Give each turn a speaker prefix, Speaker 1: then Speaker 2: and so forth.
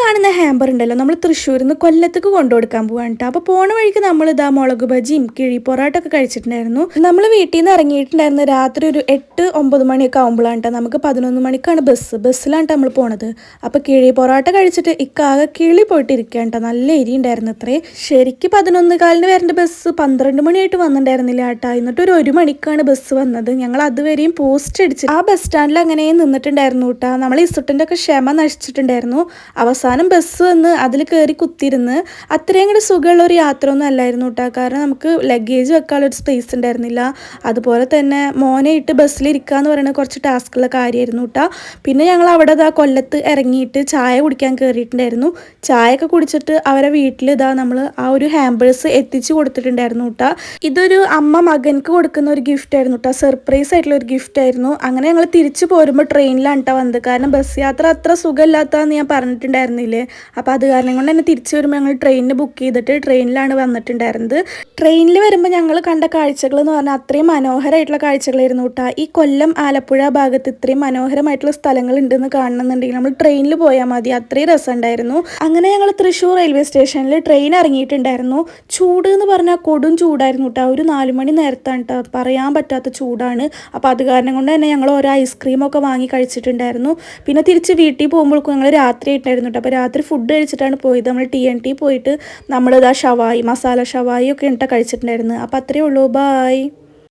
Speaker 1: കാണുന്ന ഹാമ്പർ ഉണ്ടല്ലോ നമ്മൾ തൃശ്ശൂരിൽ നിന്ന് കൊല്ലത്തേക്ക് കൊണ്ടുകൊടുക്കാൻ പോവാണ് കേട്ടോ അപ്പോൾ പോണ വഴിക്ക് നമ്മൾ ഇതാ മുളക് ബജിയും കിഴി പൊറോട്ടൊക്കെ കഴിച്ചിട്ടുണ്ടായിരുന്നു. നമ്മൾ വീട്ടിൽ നിന്ന് ഇറങ്ങിയിട്ടുണ്ടായിരുന്നു രാത്രി ഒരു എട്ട് ഒമ്പത് മണിയൊക്കെ ആകുമ്പോഴാണ് കേട്ടോ നമുക്ക് പതിനൊന്ന് മണിക്കാണ് ബസ്. ബസ്സിലാണ് നമ്മൾ പോണത്. അപ്പോൾ കിഴി പൊറോട്ട കഴിച്ചിട്ട് ഇക്കാകെ കിളി പോയിട്ടിരിക്കുകയാണ് കേട്ടോ നല്ല എരി ഉണ്ടായിരുന്നു അത്രേ. ശരിക്കും പതിനൊന്ന് കാലിന് വരേണ്ട ബസ് പന്ത്രണ്ട് മണിയായിട്ട് വന്നിട്ടുണ്ടായിരുന്നില്ല കേട്ടോ എന്നിട്ട് ഒരു ഒരു മണിക്കാണ് ബസ് വന്നത്. ഞങ്ങൾ അതുവരെയും പോസ്റ്റ് അടിച്ച് ആ ബസ് സ്റ്റാൻഡിൽ അങ്ങനെ നിന്നിട്ടുണ്ടായിരുന്നു കേട്ടോ നമ്മൾ ഇസുട്ടിന്റെ ഒക്കെ ക്ഷമ നശിച്ചിട്ടുണ്ടായിരുന്നു. അവസാനം ബസ് വന്ന് അതിൽ കയറി കുത്തിയിരുന്ന് അത്രയും കൂടി സുഖമുള്ള ഒരു യാത്ര ഒന്നും അല്ലായിരുന്നു കേട്ടോ കാരണം നമുക്ക് ലഗേജ് വെക്കാനുള്ള ഒരു സ്പേസ് ഉണ്ടായിരുന്നില്ല. അതുപോലെ തന്നെ മോനെ ഇട്ട് ബസ്സിലിരിക്കുക എന്ന് പറയുന്നത് കുറച്ച് ടാസ്ക്കുള്ള കാര്യമായിരുന്നു കേട്ടോ പിന്നെ ഞങ്ങൾ അവിടെ ഇതാ കൊല്ലത്ത് ഇറങ്ങിയിട്ട് ചായ കുടിക്കാൻ കയറിയിട്ടുണ്ടായിരുന്നു ചായ ഒക്കെ കുടിച്ചിട്ട് അവരെ വീട്ടിൽ ഇതാ നമ്മൾ ആ ഒരു ഹാമ്പേഴ്സ് എത്തിച്ചു കൊടുത്തിട്ടുണ്ടായിരുന്നു കേട്ടോ ഇതൊരു അമ്മ മകൻക്ക് കൊടുക്കുന്ന ഒരു ഗിഫ്റ്റ് ആയിരുന്നു കേട്ടോ സർപ്രൈസ് ആയിട്ടുള്ള ഒരു ഗിഫ്റ്റ് ആയിരുന്നു. അങ്ങനെ ഞങ്ങൾ തിരിച്ചു പോരുമ്പോൾ ട്രെയിനിലാണ് കേട്ടോ വന്നത്. കാരണം ബസ് യാത്ര അത്ര സുഖമില്ലാത്തതെന്ന് ഞാൻ പറഞ്ഞിട്ടുണ്ടായിരുന്നില്ലേ അപ്പോൾ അത് കാരണം കൊണ്ട് തന്നെ തിരിച്ചു വരുമ്പോൾ ഞങ്ങൾ ട്രെയിനിന് ബുക്ക് ചെയ്തിട്ട് ട്രെയിനിലാണ് വന്നിട്ടുണ്ടായിരുന്നത്. ട്രെയിനിൽ വരുമ്പോൾ ഞങ്ങൾ കണ്ട കാഴ്ചകൾ എന്ന് പറഞ്ഞാൽ അത്രയും മനോഹരമായിട്ടുള്ള കാഴ്ചകളായിരുന്നു കേട്ടോ ഈ കൊല്ലം ആലപ്പുഴ ഭാഗത്ത് ഇത്രയും മനോഹരമായിട്ടുള്ള സ്ഥലങ്ങൾ ഉണ്ടെന്ന് കാണണമെന്നുണ്ടെങ്കിൽ നമ്മൾ ട്രെയിനിൽ പോയാൽ മതി. അത്രയും രസമുണ്ടായിരുന്നു അങ്ങനെ ഞങ്ങൾ തൃശ്ശൂർ റെയിൽവേ സ്റ്റേഷനിൽ ട്രെയിൻ ഇറങ്ങിയിട്ടുണ്ടായിരുന്നു. ചൂട് എന്ന് പറഞ്ഞാൽ കൊടും ചൂടായിരുന്നു കേട്ടോ ഒരു നാലുമണി നേരത്താണ് കേട്ടോ പറയാൻ പറ്റാത്ത ചൂടാണ്. അപ്പോൾ അത് കാരണം കൊണ്ട് തന്നെ ഞങ്ങൾ ഓരോ ഐസ്ക്രീമൊക്കെ വാങ്ങി കഴിച്ചിട്ടുണ്ടായിരുന്നു. പിന്നെ തിരിച്ച് വീട്ടിൽ പോകുമ്പോഴേക്കും ഞങ്ങൾ രാത്രി ആയിട്ടായിരുന്നു അപ്പോൾ രാത്രി ഫുഡ് കഴിച്ചിട്ടാണ് പോയത്. നമ്മൾ ടി എൻ ടി പോയിട്ട് നമ്മളിതാ ഷവായി മസാല ഷവായി ഒക്കെ ഇട്ട കഴിച്ചിട്ടുണ്ടായിരുന്നു. അപ്പോൾ അത്രയേ ഉള്ളൂ. ബായ്